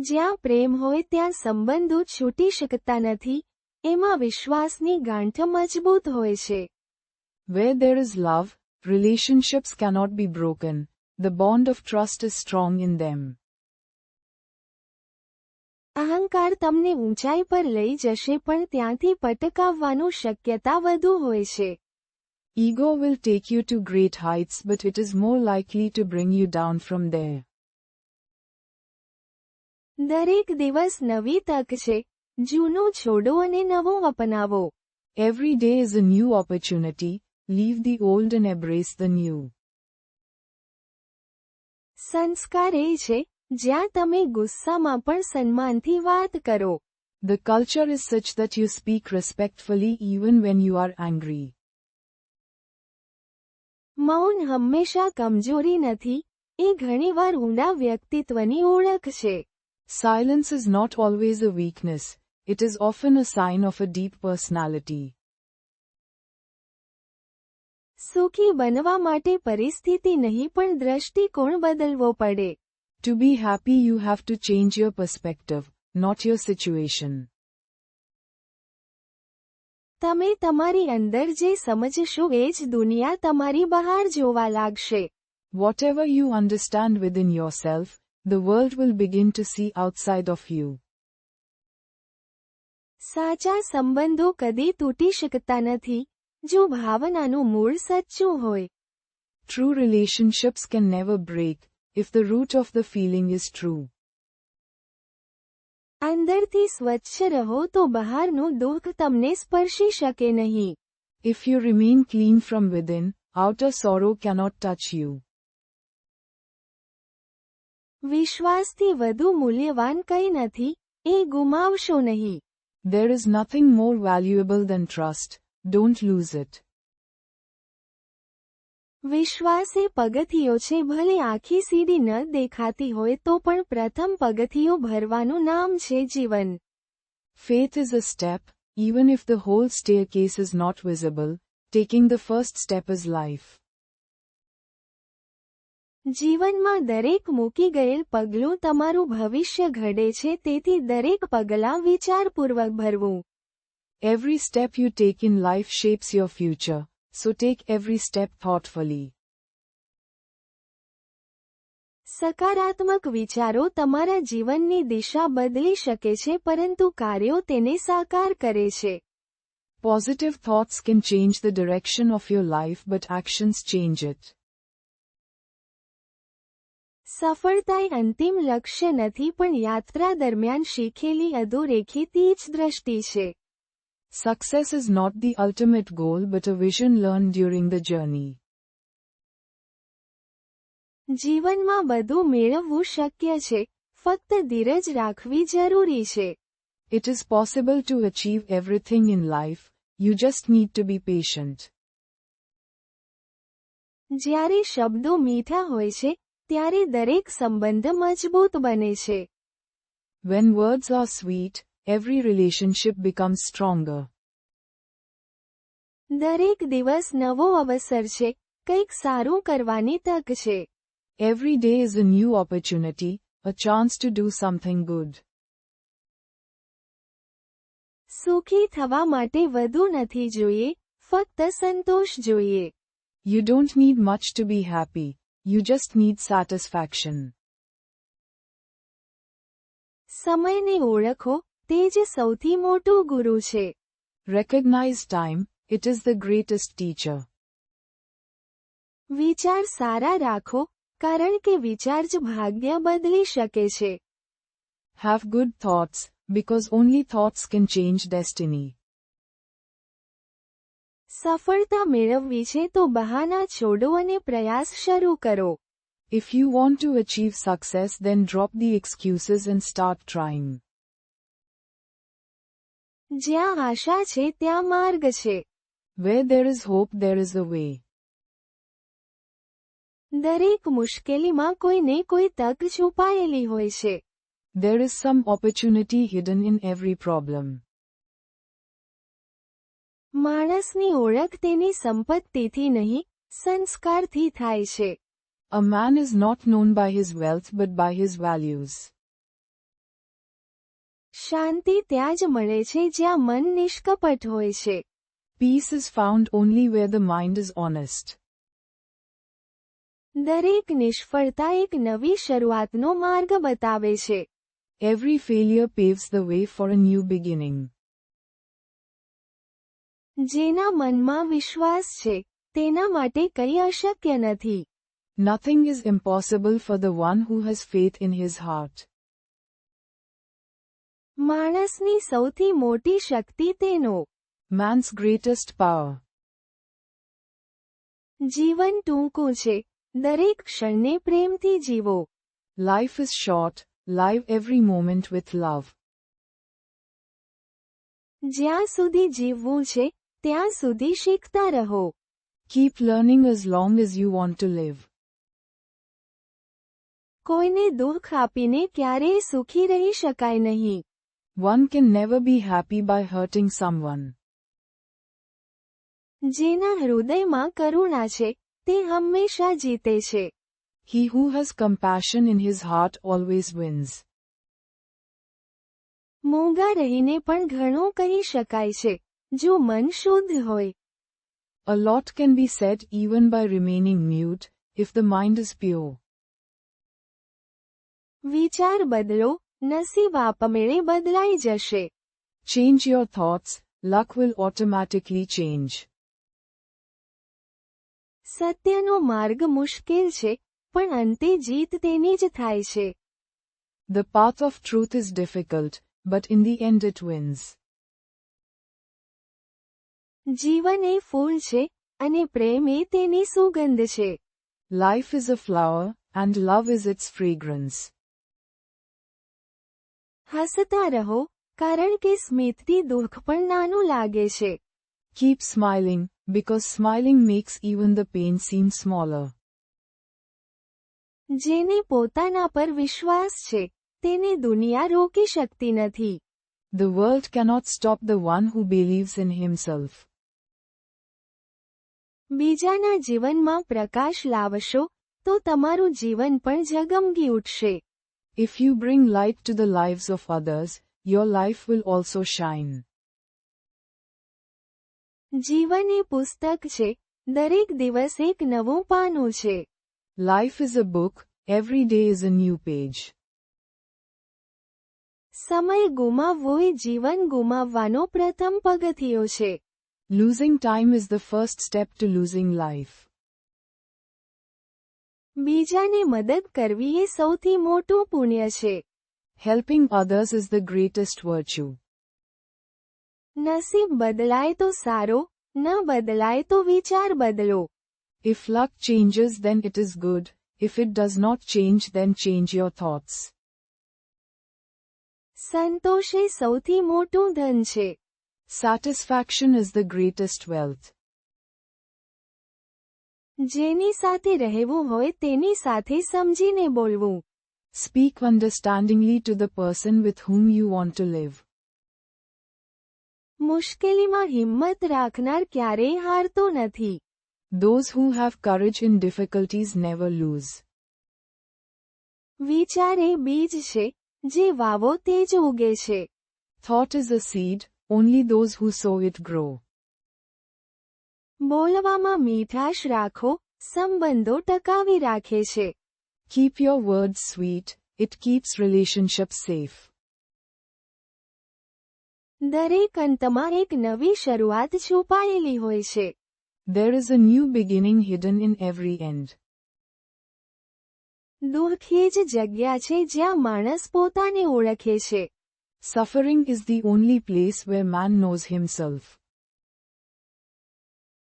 જ્યાં પ્રેમ હોય ત્યાં સંબંધો છૂટી શકતા નથી એમાં વિશ્વાસની ગાંઠ મજબૂત હોય છે where there is love relationships cannot be broken the bond of trust is strong in them અહંકાર તમને ઊંચાઈ પર લઈ જશે પણ ત્યાંથી પટકાવવાનું શક્યતા વધુ હોય છે ego will take you to great heights but it is more likely to bring you down from there દરેક દિવસ નવી તક છે જૂનું છોડો અને નવો અપનાવો every day is a new opportunity leave the old and embrace the new સંસ્કાર એ છે જ્યાં તમે ગુસ્સામાં પણ સન્માનથી વાત કરો the culture is such that you speak respectfully even when you are angry. મૌન હંમેશા કમજોરી નથી એ ઘણીવાર ઊંડા વ્યક્તિત્વની ઓળખ છે Silence is not always a weakness, it is often a sign of a deep personality. To be happy you have to change your perspective, not your situation. તમે તમારી અંદર જે સમજશો એ જ દુનિયા તમારી બહાર જોવા લાગશે Whatever you understand within yourself, the world will begin to see outside of you. True relationships can never break if the root of the feeling is true. If you remain clean from within, outer sorrow cannot touch you. વિશ્વાસથી વધુ મૂલ્યવાન કંઈ નથી એ ગુમાવશો નહીં There is nothing more valuable than trust. Don't lose it. વિશ્વાસ એ પગથિયો છે ભલે આખી સીડી ન દેખાતી હોય તો પણ પ્રથમ પગથિયું ભરવાનું નામ છે જીવન Faith is a step, even if the whole staircase is not visible, taking the first step is life. જીવનમાં દરેક મૂકી ગયેલ પગલું તમારું ભવિષ્ય ઘડે છે તેથી દરેક પગલાં વિચારપૂર્વક ભરવું every step you take in life shapes your future so take every step thoughtfully સકારાત્મક વિચારો તમારા જીવનની દિશા બદલી શકે છે પરંતુ કાર્યો તેને સાકાર કરે છે positive thoughts can change the direction of your life but actions change it સફળતાએ અંતિમ લક્ષ્ય નથી પણ યાત્રા દરમિયાન શીખેલી અધોરેખી તે જ દ્રષ્ટિ છે success is not the ultimate goal but a vision learn during the journey જીવનમાં બધું મેળવવું શક્ય છે ફક્ત ધીરજ રાખવી જરૂરી છે it is possible to achieve everything in life you just need to be patient જ્યારે શબ્દો મીઠા હોય છે ત્યારે દરેક સંબંધ મજબૂત બને છે when words are sweet every relationship become stronger દરેક દિવસ નવો અવસર છે કંઈક સારું કરવાની તક છે every day is a new opportunity a chance to do something good સુખી થવા માટે વધુ નથી જોઈએ ફક્ત સંતોષ જોઈએ you don't need much to be happy You just need satisfaction. સમયને ઓળખો તે જ સૌથી મોટો ગુરુ છે Recognize time, it is the greatest teacher. વિચાર સારા રાખો કારણ કે વિચાર જ ભાગ્ય બદલી શકે છે Have good thoughts, because only thoughts can change destiny. સફળતા મેળવવી છે તો બહાના છોડો અને પ્રયાસ શરૂ કરો If you want to achieve success, then drop the excuses and start trying. જ્યાં આશા છે ત્યાં માર્ગ છે Where there is hope, there is a way. દરેક મુશ્કેલીમાં કોઈને કોઈ તક છુપાયેલી હોય છે There is some opportunity hidden in every problem. માણસની ઓળખ તેની સંપત્તિથી નહીં સંસ્કારથી થાય છે a man is not known by his wealth but by his values શાંતિ ત્યાં જ મળે છે જ્યાં મન નિષ્કપટ હોય છે peace is found only where the mind is honest દરેક નિષ્ફળતા એક નવી શરૂઆતનો માર્ગ બતાવે છે every failure paves the way for a new beginning જેના મનમાં વિશ્વાસ છે તેના માટે કંઈ અશક્ય નથી nothing is impossible for the one who has faith in his heart માણસની સૌથી મોટી શક્તિ તેનો માન્સ ગ્રેટેસ્ટ પાવર જીવન ટૂંકું છે દરેક ક્ષણને પ્રેમથી જીવો life is short live every moment with love જ્યાં સુધી જીવવું છે ત્યાં સુધી શીખતા રહો keep learning as long as you want to live કોઈને દુઃખ આપીને ક્યારેય સુખી રહી શકાય નહીં one can never be happy by hurting someone જેના હૃદયમાં કરુણા છે તે હંમેશા જીતે છે he who has compassion in his heart always wins મોંઘા રહીને પણ ઘણું કહી શકાય છે જો મન શુદ્ધ હોય A lot can be said even by remaining mute if the mind is pure. વિચાર બદલો નસીબ આપમેળે બદલાઈ જશે Change your thoughts, luck will automatically change. સત્યનો માર્ગ મુશ્કેલ છે પણ અંતે જીત તેની જ થાય છે The path of truth is difficult, but in the end it wins. જીવન એ ફૂલ છે અને પ્રેમ એ તેની સુગંધ છે life is a flower and love is its fragrance હસતા રહો કારણ કે સ્મિતથી દુઃખ પણ નાનું લાગે છે keep smiling because smiling makes even the pain seem smaller જેને પોતાના પર વિશ્વાસ છે તેને દુનિયા રોકી શકતી નથી. The world cannot stop the one who believes in himself. બીજાના જીવનમાં પ્રકાશ લાવશો તો તમારું જીવન પણ જગમગી ઉઠશે if you bring light to the lives of others your life will also shine જીવન એ પુસ્તક છે દરેક દિવસ એક નવું પાનું છે life is a book every day is a new page સમય ગુમાવવો એ જીવન ગુમાવવાનો પ્રથમ પગથિયો છે Losing time is the first step to losing life. બીજાને મદદ કરવી એ સૌથી મોટું પુણ્ય છે. Helping others is the greatest virtue. નસીબ બદલાય તો સારો, ન બદલાય તો વિચાર બદલો. If luck changes then it is good, if it does not change then change your thoughts. સંતોષ એ સૌથી મોટું ધન છે. Satisfaction is the greatest wealth. જેની સાથે રહેવું હોય તેની સાથે સમજીને બોલવું Speak understandingly to the person with whom you want to live. મુશ્કેલીમાં હિંમત રાખનાર ક્યારેય હારતો નથી Those who have courage in difficulties never lose. વિચાર એ બીજ છે જે વાવો તે જ ઉગે છે Thought is a seed, only those who sow it grow. બોલવામાં મીઠાશ રાખો સંબંધો ટકાવી રાખે છે Keep your words sweet, it keeps relationships safe. દરેક અંતમાં એક નવી શરૂઆત છુપાયેલી હોય છે There is a new beginning hidden in every end. દુઃખ એ જ જગ્યા છે જ્યાં માણસ પોતાને ઓળખે છે Suffering is the only place where man knows himself.